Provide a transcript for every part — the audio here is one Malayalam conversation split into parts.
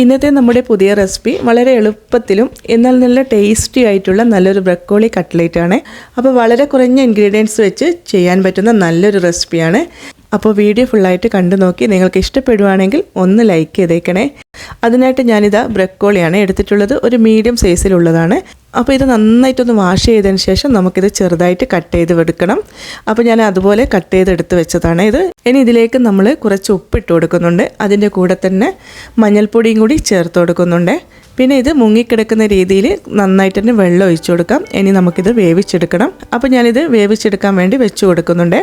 ഇന്നത്തെ നമ്മുടെ പുതിയ റെസിപ്പി വളരെ എളുപ്പത്തിലും എന്നാൽ നല്ല ടേസ്റ്റി ആയിട്ടുള്ള നല്ലൊരു ബ്രക്കോളി കട്ട്ലേറ്റ് ആണ്. അപ്പോൾ വളരെ കുറഞ്ഞ ഇൻഗ്രീഡിയൻസ് വെച്ച് ചെയ്യാൻ പറ്റുന്ന നല്ലൊരു റെസിപ്പിയാണ് അപ്പോൾ വീഡിയോ ഫുള്ളായിട്ട് കണ്ടു നോക്കി നിങ്ങൾക്ക് ഇഷ്ടപ്പെടുവാണെങ്കിൽ ഒന്ന് ലൈക്ക് ചെയ്തേക്കണേ. അതിനായിട്ട് ഞാനിതാ ബ്രക്കോളിയാണ് എടുത്തിട്ടുള്ളത്. ഒരു മീഡിയം സൈസിലുള്ളതാണ് അപ്പോൾ ഇത് നന്നായിട്ടൊന്ന് വാഷ് ചെയ്തതിന് ശേഷം നമുക്കിത് ചെറുതായിട്ട് കട്ട് ചെയ്ത് എടുക്കണം. അപ്പോൾ ഞാൻ അതുപോലെ കട്ട് ചെയ്ത് എടുത്ത് വെച്ചതാണ് ഇത്. ഇനി ഇതിലേക്ക് നമ്മൾ കുറച്ച് ഉപ്പിട്ട് കൊടുക്കുന്നുണ്ട്. അതിന്റെ കൂടെ തന്നെ മഞ്ഞൾപ്പൊടിയും കൂടി ചേർത്ത് കൊടുക്കുന്നുണ്ട്. പിന്നെ ഇത് മുങ്ങിക്കിടക്കുന്ന രീതിയിൽ നന്നായിട്ട് തന്നെ വെള്ളം ഒഴിച്ചു കൊടുക്കാം. ഇനി നമുക്കിത് വേവിച്ചെടുക്കണം. അപ്പോൾ ഞാനിത് വേവിച്ചെടുക്കാൻ വേണ്ടി വെച്ച് കൊടുക്കുന്നുണ്ട്.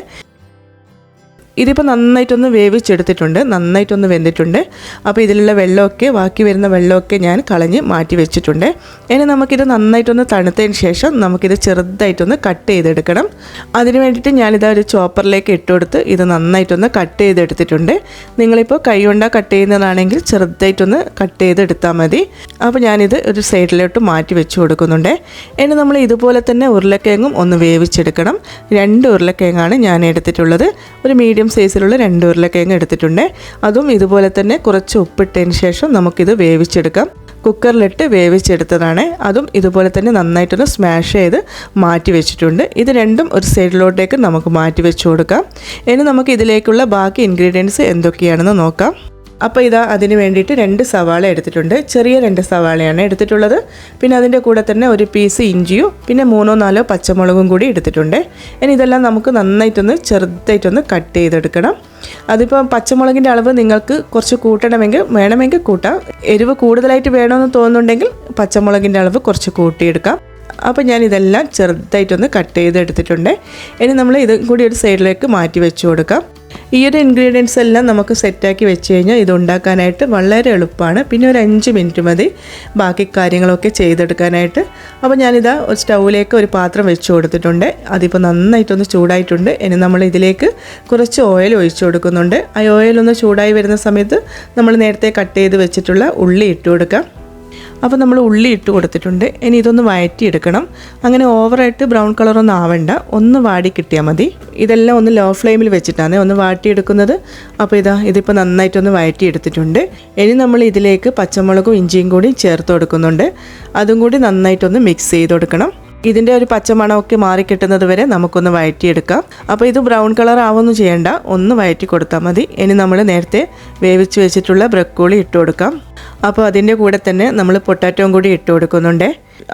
ഇതിപ്പോൾ നന്നായിട്ടൊന്ന് വേവിച്ചെടുത്തിട്ടുണ്ട് നന്നായിട്ടൊന്ന് വെന്തിട്ടുണ്ട്. അപ്പോൾ ഇതിലുള്ള വെള്ളമൊക്കെ ബാക്കി വരുന്ന വെള്ളമൊക്കെ ഞാൻ കളഞ്ഞ് മാറ്റി വെച്ചിട്ടുണ്ട്. ഇനി നമുക്കിത് നന്നായിട്ടൊന്ന് തണുത്തതിന് ശേഷം നമുക്കിത് ചെറുതായിട്ടൊന്ന് കട്ട് ചെയ്തെടുക്കണം. അതിന് വേണ്ടിയിട്ട് ഞാനിതാ ഒരു ചോപ്പറിലേക്ക് ഇട്ടുകൊടുത്ത് ഇത് നന്നായിട്ടൊന്ന് കട്ട് ചെയ്തെടുത്തിട്ടുണ്ട്. നിങ്ങളിപ്പോൾ കൈ കൊണ്ടാ കട്ട് ചെയ്യുന്നതാണെങ്കിൽ ചെറുതായിട്ടൊന്ന് കട്ട് ചെയ്തെടുത്താൽ മതി. അപ്പോൾ ഞാനിത് ഒരു സൈഡിലോട്ട് മാറ്റി വെച്ച് കൊടുക്കുന്നുണ്ട്. ഇനി നമ്മൾ ഇതുപോലെ തന്നെ ഉരുളക്കിഴങ്ങും ഒന്ന് വേവിച്ചെടുക്കണം. രണ്ട് ഉരുളക്കിഴങ്ങാണ് ഞാൻ എടുത്തിട്ടുള്ളത്. ഒരു മീഡിയം സൈസിലുള്ള രണ്ട് ഉരുളക്കിഴങ്ങ് എടുത്തിട്ടുണ്ട്. അതും ഇതുപോലെ തന്നെ കുറച്ച് ഉപ്പിട്ടതിന് ശേഷം നമുക്കിത് വേവിച്ചെടുക്കാം. കുക്കറിലിട്ട് വേവിച്ചെടുത്തതാണ്. അതും ഇതുപോലെ തന്നെ നന്നായിട്ടൊന്ന് സ്മാഷ് ചെയ്ത് മാറ്റി വെച്ചിട്ടുണ്ട്. ഇത് രണ്ടും ഒരു സൈഡിലോട്ടേക്ക് നമുക്ക് മാറ്റി വെച്ചു കൊടുക്കാം. ഇനി നമുക്ക് ഇതിലേക്കുള്ള ബാക്കി ഇൻഗ്രീഡിയൻസ് എന്തൊക്കെയാണെന്ന് നോക്കാം. അപ്പോൾ ഇതാ അതിന് വേണ്ടിയിട്ട് രണ്ട് സവാള എടുത്തിട്ടുണ്ട്. ചെറിയ രണ്ട് സവാളയാണ് എടുത്തിട്ടുള്ളത്. പിന്നെ അതിന്റെ കൂടെ തന്നെ ഒരു പീസ് ഇഞ്ചിയും പിന്നെ മൂന്നോ നാലോ പച്ചമുളകും കൂടി എടുത്തിട്ടുണ്ട്. ഇനി ഇതെല്ലാം നമുക്ക് നന്നായിട്ടൊന്ന് ചെറുതായിട്ടൊന്ന് കട്ട് ചെയ്തെടുക്കണം. അതിപ്പോൾ പച്ചമുളകിന്റെ അളവ് നിങ്ങൾക്ക് കുറച്ച് കൂട്ടണമെങ്കിൽ വേണമെങ്കിൽ കൂട്ടാം. എരിവ് കൂടുതലായിട്ട് വേണമെന്ന് തോന്നുന്നുണ്ടെങ്കിൽ പച്ചമുളകിന്റെ അളവ് കുറച്ച് കൂട്ടിയെടുക്കാം. അപ്പോൾ ഞാൻ ഇതെല്ലാം ചെറുതായിട്ടൊന്ന് കട്ട് ചെയ്തെടുത്തിട്ടുണ്ട്. ഇനി നമ്മൾ ഇതും കൂടി ഒരു സൈഡിലേക്ക് മാറ്റി വെച്ച് കൊടുക്കാം. ഈ ഒരു ഇൻഗ്രീഡിയൻസ് എല്ലാം നമുക്ക് സെറ്റാക്കി വെച്ച് കഴിഞ്ഞാൽ ഇത് ഉണ്ടാക്കാനായിട്ട് വളരെ എളുപ്പമാണ് പിന്നെ ഒരു അഞ്ച് മിനിറ്റ് മതി ബാക്കി കാര്യങ്ങളൊക്കെ ചെയ്തെടുക്കാനായിട്ട്. അപ്പോൾ ഞാനിതാ ഒരു സ്റ്റൗവിലേക്ക് ഒരു പാത്രം വെച്ച് കൊടുത്തിട്ടുണ്ട്. അതിപ്പോൾ നന്നായിട്ടൊന്ന് ചൂടായിട്ടുണ്ട്. ഇനി നമ്മൾ ഇതിലേക്ക് കുറച്ച് ഓയിൽ ഒഴിച്ചു കൊടുക്കുന്നുണ്ട്. ആ ഓയിൽ ഒന്ന് ചൂടായി വരുന്ന സമയത്ത് നമ്മൾ നേരത്തെ കട്ട് ചെയ്ത് വെച്ചിട്ടുള്ള ഉള്ളി ഇട്ട് കൊടുക്കാം. അപ്പോൾ നമ്മൾ ഉള്ളി ഇട്ട് കൊടുത്തിട്ടുണ്ട്. ഇനി ഇതൊന്ന് വഴറ്റിയെടുക്കണം അങ്ങനെ ഓവറായിട്ട് ബ്രൗൺ കളറൊന്നും ആവണ്ട. ഒന്ന് വാടി കിട്ടിയാൽ മതി. ഇതെല്ലാം ഒന്ന് ലോ ഫ്ലെയിമിൽ വെച്ചിട്ടാണ് ഒന്ന് വാട്ടിയെടുക്കുന്നത്. അപ്പോൾ ഇതാ ഇതിപ്പോൾ നന്നായിട്ടൊന്ന് വഴറ്റിയെടുത്തിട്ടുണ്ട് ഇനി നമ്മൾ ഇതിലേക്ക് പച്ചമുളകും ഇഞ്ചിയും കൂടി ചേർത്ത് കൊടുക്കുന്നുണ്ട്. അതും കൂടി നന്നായിട്ടൊന്ന് മിക്സ് ചെയ്ത് കൊടുക്കണം. ഇതിന്റെ ഒരു പച്ചമണമൊക്കെ മാറിക്കിട്ടുന്നത് വരെ നമുക്കൊന്ന് വഴറ്റിയെടുക്കാം അപ്പോൾ ഇത് ബ്രൗൺ കളർ ആവൊന്നും ചെയ്യണ്ട. ഒന്ന് വഴറ്റി കൊടുത്താൽ മതി. ഇനി നമ്മൾ നേരത്തെ വേവിച്ച് വെച്ചിട്ടുള്ള ബ്രക്കോളി ഇട്ട് കൊടുക്കാം. അപ്പോൾ അതിന്റെ കൂടെ തന്നെ നമ്മൾ പൊട്ടാറ്റോയും കൂടി ഇട്ട് കൊടുക്കുന്നുണ്ട്.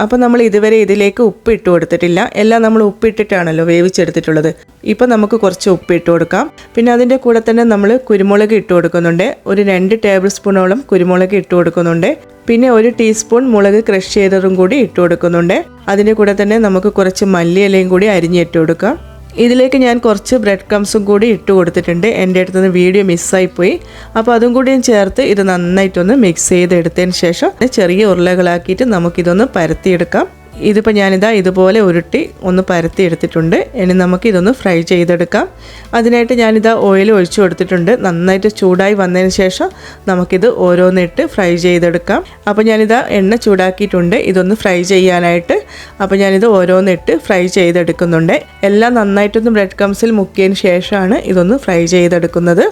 അപ്പോൾ നമ്മൾ ഇതുവരെ ഇതിലേക്ക് ഉപ്പ് ഇട്ട് കൊടുത്തിട്ടില്ല. എല്ലാം നമ്മൾ ഉപ്പിട്ടിട്ടാണല്ലോ വേവിച്ചെടുത്തിട്ടുള്ളത്. ഇപ്പോൾ നമുക്ക് കുറച്ച് ഉപ്പ് ഇട്ട് കൊടുക്കാം. പിന്നെ അതിന്റെ കൂടെ തന്നെ നമ്മൾ കുരുമുളക് ഇട്ട് കൊടുക്കുന്നുണ്ട്. ഒരു രണ്ട് ടേബിൾ സ്പൂണോളം കുരുമുളക് ഇട്ട് കൊടുക്കുന്നുണ്ട്. പിന്നെ ഒരു ടീസ്പൂൺ മുളക് ക്രഷ് ചെയ്തതും കൂടി ഇട്ട് കൊടുക്കുന്നുണ്ട്. അതിന്റെ കൂടെ തന്നെ നമുക്ക് കുറച്ച് മല്ലിയിലയും കൂടി അരിഞ്ഞിട്ട് കൊടുക്കാം ഇതിലേക്ക് ഞാൻ കുറച്ച് ബ്രെഡ് ക്രംസും കൂടി ഇട്ട് കൊടുത്തിട്ടുണ്ട്. എന്റെ അടുത്ത് നിന്ന് വീഡിയോ മിസ്സായിപ്പോയി അപ്പോൾ അതും കൂടിയും ചേർത്ത് ഇത് നന്നായിട്ടൊന്ന് മിക്സ് ചെയ്തെടുത്തതിന് ശേഷം ചെറിയ ഉരുളകളാക്കിയിട്ട് നമുക്കിതൊന്ന് പരത്തിയെടുക്കാം. ഇതിപ്പോൾ ഞാനിതാ ഇതുപോലെ ഉരുട്ടി ഒന്ന് പരത്തി എടുത്തിട്ടുണ്ട്. ഇനി നമുക്ക് ഇതൊന്ന് ഫ്രൈ ചെയ്തെടുക്കാം. അതിനായിട്ട് ഞാനിതാ ഓയിൽ ഒഴിച്ചു കൊടുത്തിട്ടുണ്ട്. നന്നായിട്ട് ചൂടായി വന്നതിന് ശേഷം നമുക്കിത് ഓരോന്നിട്ട് ഫ്രൈ ചെയ്തെടുക്കാം. അപ്പോൾ ഞാനിതാ എണ്ണ ചൂടാക്കിയിട്ടുണ്ട്. ഇതൊന്ന് ഫ്രൈ ചെയ്യാനായിട്ട് അപ്പോൾ ഞാനിത് ഓരോന്നിട്ട് ഫ്രൈ ചെയ്തെടുക്കുന്നുണ്ട്. എല്ലാം നന്നായിട്ടൊന്ന് ബ്രെഡ് കംസിൽ മുക്കിയതിന് ശേഷമാണ് ഇതൊന്ന് ഫ്രൈ ചെയ്തെടുക്കുന്നത്.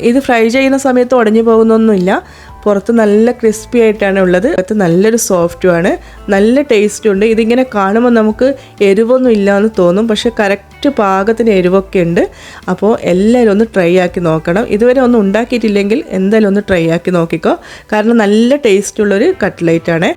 ഇത് ഫ്രൈ ചെയ്യുന്ന സമയത്ത് ഉടഞ്ഞു പോകുന്നൊന്നുമില്ല. പുറത്ത് നല്ല ക്രിസ്പി ആയിട്ടാണ് ഉള്ളത്. അകത്ത് നല്ലൊരു സോഫ്റ്റുമാണ് നല്ല ടേസ്റ്റും ഉണ്ട്. ഇതിങ്ങനെ കാണുമ്പോൾ നമുക്ക് എരിവൊന്നും ഇല്ല എന്ന് തോന്നും. പക്ഷെ കറക്റ്റ് പാകത്തിന് എരിവൊക്കെ ഉണ്ട്. അപ്പോൾ എല്ലാവരും ഒന്ന് ട്രൈ ആക്കി നോക്കണം. ഇതുവരെ ഒന്നും ഉണ്ടാക്കിയിട്ടില്ലെങ്കിൽ എന്തായാലും ഒന്ന് ട്രൈ ആക്കി നോക്കിക്കോ. കാരണം നല്ല ടേസ്റ്റുള്ളൊരു കട്ട്ലേറ്റാണ്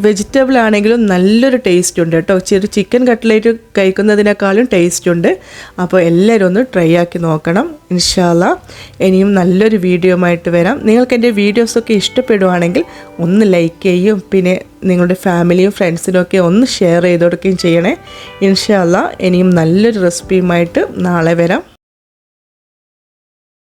വെജിറ്റബിൾ ആണെങ്കിലും നല്ലൊരു ടേസ്റ്റ് ഉണ്ട് കേട്ടോ. ചെറു ചിക്കൻ കട്ട്ലേറ്റ് കഴിക്കുന്നതിനേക്കാളും ടേസ്റ്റ് ഉണ്ട്. അപ്പോൾ എല്ലാവരും ഒന്ന് ട്രൈ ആക്കി നോക്കണം. ഇൻഷാല്ല. ഇനിയും നല്ലൊരു വീഡിയോ ആയിട്ട് വരാം. നിങ്ങൾക്ക് എന്റെ വീഡിയോസൊക്കെ ഇഷ്ടപ്പെടുവാണെങ്കിൽ ഒന്ന് ലൈക്ക് ചെയ്യും. പിന്നെ നിങ്ങളുടെ ഫാമിലിയും ഫ്രണ്ട്സിനും ഒക്കെ ഒന്ന് ഷെയർ ചെയ്ത് കൊടുക്കുകയും ചെയ്യണേ. ഇൻഷാല്ല. ഇനിയും നല്ലൊരു റെസിപ്പിയുമായിട്ട് നാളെ വരാം.